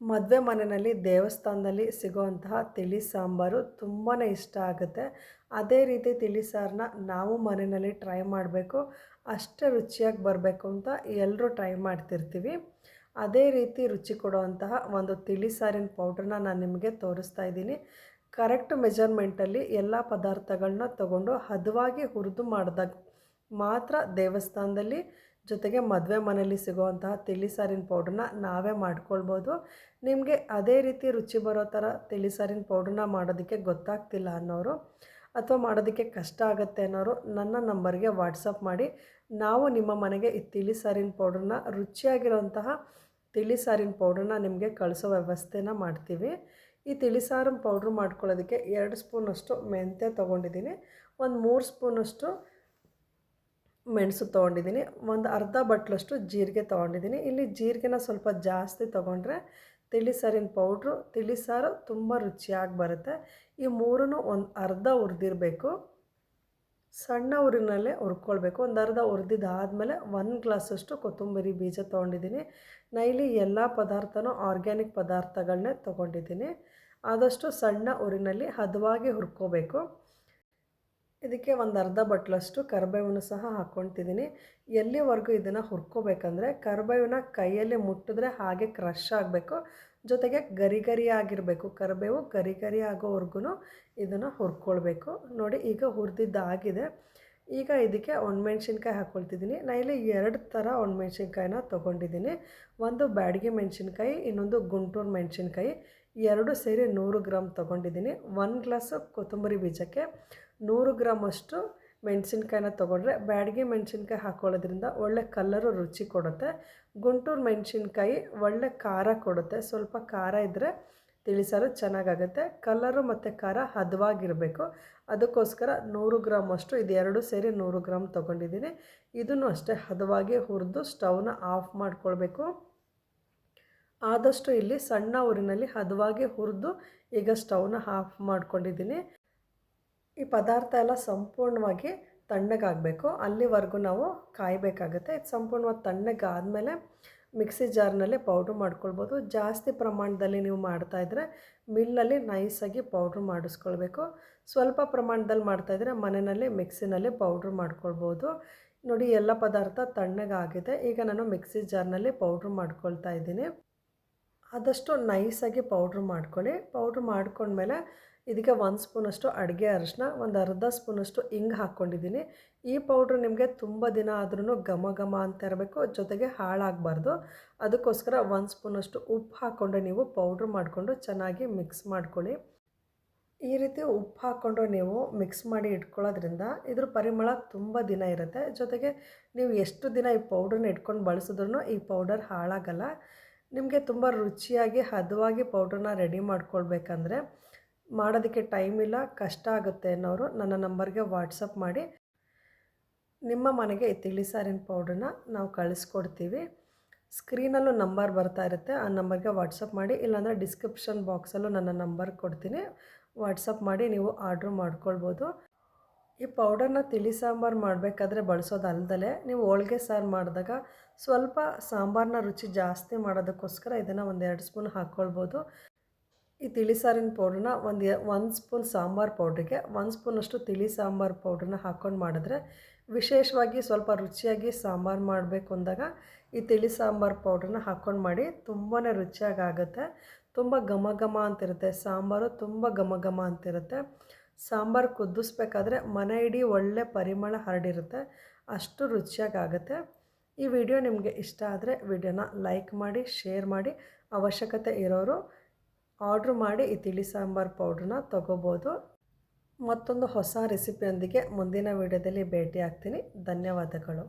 ಮದುವೆ ಮನೆಯಲ್ಲಿ ದೇವಸ್ಥಾನದಲ್ಲಿ ಸಿಗುವಂತಹ ತಿಳಿ ಸಾಂಬಾರು ತುಂಬಾ ಇಷ್ಟ ಆಗುತ್ತೆ. ಅದೇ ರೀತಿ ತಿಳಿ ಸಾರನ್ನ ನಾವು ಮನೆಯಲ್ಲಿ ಟ್ರೈ ಮಾಡಬೇಕು. ಅಷ್ಟೇ ರುಚಿಯಾಗಿ ಬರಬೇಕು ಅಂತ ಎಲ್ಲರೂ ಟ್ರೈ ಮಾಡ್ತಿರ್ತೀವಿ. ಅದೇ ರೀತಿ ರುಚಿ ಕೊಡುವಂತಹ ಒಂದು ತಿಳಿ ಸಾರಿನ ಪೌಡ್ರನ್ನ ನಾನು ನಿಮಗೆ ತೋರಿಸ್ತಾ ಇದ್ದೀನಿ. ಕರೆಕ್ಟ್ ಮೆಜರ್ಮೆಂಟಲ್ಲಿ ಎಲ್ಲ ಪದಾರ್ಥಗಳನ್ನ ತಗೊಂಡು ಹದವಾಗಿ ಹುರಿದು ಮಾಡಿದಾಗ ಮಾತ್ರ ದೇವಸ್ಥಾನದಲ್ಲಿ ಜೊತೆಗೆ ಮದುವೆ ಮನೆಯಲ್ಲಿ ಸಿಗುವಂತಹ ತಿಳಿ ಸಾರಿನ ಪೌಡ್ರನ್ನ ನಾವೇ ಮಾಡ್ಕೊಳ್ಬೋದು. ನಿಮಗೆ ಅದೇ ರೀತಿ ರುಚಿ ಬರೋ ಥರ ತಿಳಿ ಸಾರಿನ ಪೌಡ್ರನ್ನ ಮಾಡೋದಕ್ಕೆ ಗೊತ್ತಾಗ್ತಿಲ್ಲ ಅನ್ನೋರು ಅಥವಾ ಮಾಡೋದಕ್ಕೆ ಕಷ್ಟ ಆಗುತ್ತೆ ಅನ್ನೋರು ನನ್ನ ನಂಬರ್ಗೆ ವಾಟ್ಸಪ್ ಮಾಡಿ. ನಾವು ನಿಮ್ಮ ಮನೆಗೆ ಈ ತಿಳಿ ಸಾರಿನ ಪೌಡ್ರನ್ನ ರುಚಿಯಾಗಿರೋಂತಹ ತಿಳಿ ಸಾರಿನ ಪೌಡ್ರನ್ನ ನಿಮಗೆ ಕಳಿಸೋ ವ್ಯವಸ್ಥೆನ ಮಾಡ್ತೀವಿ. ಈ ತಿಳಿ ಸಾರಿನ ಪೌಡ್ರ್ ಮಾಡ್ಕೊಳ್ಳೋದಕ್ಕೆ ಎರಡು ಸ್ಪೂನಷ್ಟು ಮೆಂತ್ಯ ತೊಗೊಂಡಿದ್ದೀನಿ. ಒಂದು ಮೂರು ಸ್ಪೂನಷ್ಟು ಮೆಣಸು ತೊಗೊಂಡಿದ್ದೀನಿ. ಒಂದು ಅರ್ಧ ಬಟ್ಲಷ್ಟು ಜೀರಿಗೆ ತೊಗೊಂಡಿದ್ದೀನಿ. ಇಲ್ಲಿ ಜೀರಿಗೆನ ಸ್ವಲ್ಪ ಜಾಸ್ತಿ ತೊಗೊಂಡ್ರೆ ತಿಳಿ ಸಾರಿನ ಪೌಡ್ರು, ತಿಳಿ ಸಾರು ತುಂಬ ರುಚಿಯಾಗಿ ಬರುತ್ತೆ. ಈ ಮೂರನ್ನು ಒಂದು ಅರ್ಧ ಹುರಿದಿರಬೇಕು. ಸಣ್ಣ ಊರಿನಲ್ಲೇ ಹುರ್ಕೊಳ್ಬೇಕು. ಒಂದು ಅರ್ಧ ಹುರಿದಿದ್ದಾದಮೇಲೆ ಒಂದು ಗ್ಲಾಸಷ್ಟು ಕೊತ್ತಂಬರಿ ಬೀಜ ತೊಗೊಂಡಿದ್ದೀನಿ. ನೈಲಿ ಎಲ್ಲ ಪದಾರ್ಥನೂ ಆರ್ಗ್ಯಾನಿಕ್ ಪದಾರ್ಥಗಳನ್ನೇ ತೊಗೊಂಡಿದ್ದೀನಿ. ಆದಷ್ಟು ಸಣ್ಣ ಊರಿನಲ್ಲಿ ಹದವಾಗಿ ಹುರ್ಕೋಬೇಕು. ಇದಕ್ಕೆ ಒಂದು ಅರ್ಧ ಬಟ್ಲಷ್ಟು ಕರಿಬೇವನ್ನು ಸಹ ಹಾಕ್ಕೊಳ್ತಿದ್ದೀನಿ ಎಲ್ಲಿವರೆಗೂ ಇದನ್ನು ಹುರ್ಕೋಬೇಕಂದ್ರೆ ಕರಿಬೇವನ್ನ ಕೈಯಲ್ಲಿ ಮುಟ್ಟಿದ್ರೆ ಹಾಗೆ ಕ್ರಷ್ ಆಗಬೇಕು. ಜೊತೆಗೆ ಗರಿ ಗರಿ ಆಗಿರಬೇಕು. ಕರಿಬೇವು ಗರಿ ಗರಿ ಆಗೋವರೆಗೂ ಇದನ್ನು ಹುರ್ಕೊಳ್ಬೇಕು. ನೋಡಿ ಈಗ ಹುರಿದಿದ್ದಾಗಿದೆ. ಈಗ ಇದಕ್ಕೆ ಒಣಮೆಣ್ಸಿನ್ಕಾಯಿ ಹಾಕ್ಕೊಳ್ತಿದ್ದೀನಿ ನಾನು ಇಲ್ಲಿ ಎರಡು ಥರ ಒಣಮೆಣ್ಸಿನ್ಕಾಯಿನ ತೊಗೊಂಡಿದ್ದೀನಿ ಒಂದು ಬ್ಯಾಡಿಗೆ ಮೆಣಸಿನ್ಕಾಯಿ, ಇನ್ನೊಂದು ಗುಂಟೂರು ಮೆಣಸಿನ್ಕಾಯಿ. ಎರಡು ಸೇರಿ ನೂರು ಗ್ರಾಮ್ ತೊಗೊಂಡಿದ್ದೀನಿ. ಒನ್ ಗ್ಲಾಸು ಕೊತ್ತಂಬರಿ ಬೀಜಕ್ಕೆ ನೂರು ಗ್ರಾಮ್ ಅಷ್ಟು ಮೆಣಸಿನ್ಕಾಯಿನ ತೊಗೊಂಡ್ರೆ ಬ್ಯಾಡಗಿ ಮೆಣಸಿನ್ಕಾಯಿ ಹಾಕೊಳ್ಳೋದ್ರಿಂದ ಒಳ್ಳೆ ಕಲ್ಲರು ರುಚಿ ಕೊಡುತ್ತೆ. ಗುಂಟೂರು ಮೆಣಸಿನ್ಕಾಯಿ ಒಳ್ಳೆ ಖಾರ ಕೊಡುತ್ತೆ. ಸ್ವಲ್ಪ ಖಾರ ಇದ್ದರೆ ತಿಳಿಸಲು ಚೆನ್ನಾಗಾಗುತ್ತೆ. ಕಲ್ಲರು ಮತ್ತು ಖಾರ ಹದವಾಗಿರಬೇಕು. ಅದಕ್ಕೋಸ್ಕರ ನೂರು ಗ್ರಾಮ್ ಅಷ್ಟು ಇದು ಎರಡು ಸೇರಿ ನೂರು ಗ್ರಾಮ್ ತೊಗೊಂಡಿದ್ದೀನಿ. ಇದನ್ನು ಅಷ್ಟೇ ಹದವಾಗಿ ಹುರಿದು ಸ್ಟವ್ನ ಆಫ್ ಮಾಡ್ಕೊಳ್ಬೇಕು. ಆದಷ್ಟು ಇಲ್ಲಿ ಸಣ್ಣ ಊರಿನಲ್ಲಿ ಹದವಾಗಿ ಹುರಿದು ಈಗ ಸ್ಟವ್ನ ಆಫ್ ಮಾಡ್ಕೊಂಡಿದ್ದೀನಿ. ಈ ಪದಾರ್ಥ ಎಲ್ಲ ಸಂಪೂರ್ಣವಾಗಿ ತಣ್ಣಗಾಗಬೇಕು. ಅಲ್ಲಿವರೆಗೂ ನಾವು ಕಾಯಬೇಕಾಗುತ್ತೆ. ಇದು ಸಂಪೂರ್ಣವಾಗಿ ತಣ್ಣಗಾದಮೇಲೆ ಮಿಕ್ಸಿ ಜಾರ್ನಲ್ಲಿ ಪೌಡ್ರ್ ಮಾಡ್ಕೊಳ್ಬೋದು. ಜಾಸ್ತಿ ಪ್ರಮಾಣದಲ್ಲಿ ನೀವು ಮಾಡ್ತಾಯಿದ್ರೆ ಮಿಲ್ಲಲ್ಲಿ ನೈಸಾಗಿ ಪೌಡ್ರ್ ಮಾಡಿಸ್ಕೊಳ್ಬೇಕು. ಸ್ವಲ್ಪ ಪ್ರಮಾಣದಲ್ಲಿ ಮಾಡ್ತಾಯಿದ್ರೆ ಮನೆಯಲ್ಲಿ ಮಿಕ್ಸಿನಲ್ಲಿ ಪೌಡ್ರ್ ಮಾಡ್ಕೊಳ್ಬೋದು. ನೋಡಿ, ಎಲ್ಲ ಪದಾರ್ಥ ತಣ್ಣಗಾಗಿದೆ. ಈಗ ನಾನು ಮಿಕ್ಸಿ ಜಾರ್ನಲ್ಲಿ ಪೌಡ್ರ್ ಮಾಡ್ಕೊಳ್ತಾ ಇದ್ದೀನಿ. ಆದಷ್ಟು ನೈಸಾಗಿ ಪೌಡ್ರ್ ಮಾಡ್ಕೊಳ್ಳಿ. ಪೌಡ್ರ್ ಮಾಡ್ಕೊಂಡ್ಮೇಲೆ ಇದಕ್ಕೆ ಒಂದು ಸ್ಪೂನಷ್ಟು ಅಡುಗೆ ಅರಿಶಿನ, ಒಂದು ಅರ್ಧ ಸ್ಪೂನಷ್ಟು ಹಿಂಗೆ ಹಾಕ್ಕೊಂಡಿದ್ದೀನಿ. ಈ ಪೌಡ್ರ್ ನಿಮಗೆ ತುಂಬ ದಿನ ಆದ್ರೂ ಘಮ ಘಮ ಅಂತ ಇರಬೇಕು, ಜೊತೆಗೆ ಹಾಳಾಗಬಾರ್ದು. ಅದಕ್ಕೋಸ್ಕರ ಒಂದು ಸ್ಪೂನಷ್ಟು ಉಪ್ಪು ಹಾಕ್ಕೊಂಡು ನೀವು ಪೌಡ್ರ್ ಮಾಡಿಕೊಂಡು ಚೆನ್ನಾಗಿ ಮಿಕ್ಸ್ ಮಾಡ್ಕೊಳ್ಳಿ. ಈ ರೀತಿ ಉಪ್ಪು ಹಾಕ್ಕೊಂಡು ನೀವು ಮಿಕ್ಸ್ ಮಾಡಿ ಇಟ್ಕೊಳ್ಳೋದ್ರಿಂದ ಇದ್ರ ಪರಿಮಳ ತುಂಬ ದಿನ ಇರುತ್ತೆ. ಜೊತೆಗೆ ನೀವು ಎಷ್ಟು ದಿನ ಈ ಪೌಡ್ರನ್ನ ಇಟ್ಕೊಂಡು ಬಳಸಿದ್ರೂ ಈ ಪೌಡರ್ ಹಾಳಾಗಲ್ಲ. ನಿಮಗೆ ತುಂಬ ರುಚಿಯಾಗಿ, ಹದವಾಗಿ ಪೌಡ್ರನ್ನ ರೆಡಿ ಮಾಡ್ಕೊಳ್ಬೇಕಂದ್ರೆ ಮಾಡೋದಕ್ಕೆ ಟೈಮ್ ಇಲ್ಲ, ಕಷ್ಟ ಆಗುತ್ತೆ ಅನ್ನೋರು ನನ್ನ ನಂಬರ್ಗೆ ವಾಟ್ಸಪ್ ಮಾಡಿ. ನಿಮ್ಮ ಮನೆಗೆ ಈ ತಿಳಿ ಸಾರಿನ ಪೌಡ್ರನ್ನ ನಾವು ಕಳಿಸ್ಕೊಡ್ತೀವಿ. ಸ್ಕ್ರೀನಲ್ಲೂ ನಂಬರ್ ಬರ್ತಾ ಇರುತ್ತೆ, ಆ ನಂಬರ್ಗೆ ವಾಟ್ಸಪ್ ಮಾಡಿ, ಇಲ್ಲಾಂದರೆ ಡಿಸ್ಕ್ರಿಪ್ಷನ್ ಬಾಕ್ಸಲ್ಲೂ ನನ್ನ ನಂಬರ್ ಕೊಡ್ತೀನಿ. ವಾಟ್ಸಪ್ ಮಾಡಿ ನೀವು ಆರ್ಡ್ರ್ ಮಾಡ್ಕೊಳ್ಬೋದು. ಈ ಪೌಡರ್ನ ತಿಳಿ ಸಾಂಬಾರು ಮಾಡಬೇಕಾದ್ರೆ ಬಳಸೋದಲ್ದಲೆ ನೀವು ಹೋಳಿಗೆ ಸಾರು ಮಾಡಿದಾಗ ಸ್ವಲ್ಪ ಸಾಂಬಾರನ್ನ ರುಚಿ ಜಾಸ್ತಿ ಮಾಡೋದಕ್ಕೋಸ್ಕರ ಇದನ್ನು ಒಂದು ಎರಡು ಸ್ಪೂನ್ ಹಾಕ್ಕೊಳ್ಬೋದು ಈ ತಿಳಿ ಸಾರಿನ ಪೌಡ್ರನ್ನ ಒಂದು ಒಂದು ಸ್ಪೂನ್ ಸಾಂಬಾರು ಪೌಡ್ರಿಗೆ ಒಂದು ಸ್ಪೂನಷ್ಟು ತಿಳಿ ಸಾಂಬಾರು ಪೌಡ್ರನ್ನ ಹಾಕ್ಕೊಂಡು ಮಾಡಿದ್ರೆ ವಿಶೇಷವಾಗಿ ಸ್ವಲ್ಪ ರುಚಿಯಾಗಿ ಸಾಂಬಾರು ಮಾಡಬೇಕು ಅಂದಾಗ ಈ ತಿಳಿ ಸಾಂಬಾರು ಪೌಡ್ರನ್ನ ಹಾಕ್ಕೊಂಡು ಮಾಡಿ ತುಂಬಾ ರುಚಿಯಾಗಿ ಆಗುತ್ತೆ. ತುಂಬ ಘಮ ಘಮ ಅಂತಿರುತ್ತೆ. ಸಾಂಬಾರು ತುಂಬ ಘಮ ಘಮ ಅಂತಿರುತ್ತೆ. ಸಾಂಬಾರು ಕುದಿಸ್ಬೇಕಾದ್ರೆ ಮನೆ ಇಡೀ ಒಳ್ಳೆ ಪರಿಮಳ ಹರಡಿರುತ್ತೆ, ಅಷ್ಟು ರುಚಿಯಾಗುತ್ತೆ ಈ ವಿಡಿಯೋ ನಿಮಗೆ ಇಷ್ಟ ಆದರೆ ವಿಡಿಯೋನ ಲೈಕ್ ಮಾಡಿ, ಶೇರ್ ಮಾಡಿ, ಅವಶ್ಯಕತೆ ಇರೋರು ಆರ್ಡ್ರ್ ಮಾಡಿ ಈ ತಿಳಿ ಸಾಂಬಾರು ಪೌಡ್ರನ್ನ ತೊಗೋಬೋದು. ಮತ್ತೊಂದು ಹೊಸ ರೆಸಿಪಿಯೊಂದಿಗೆ ಮುಂದಿನ ವಿಡಿಯೋದಲ್ಲಿ ಭೇಟಿ ಆಗ್ತೀನಿ ಧನ್ಯವಾದಗಳು.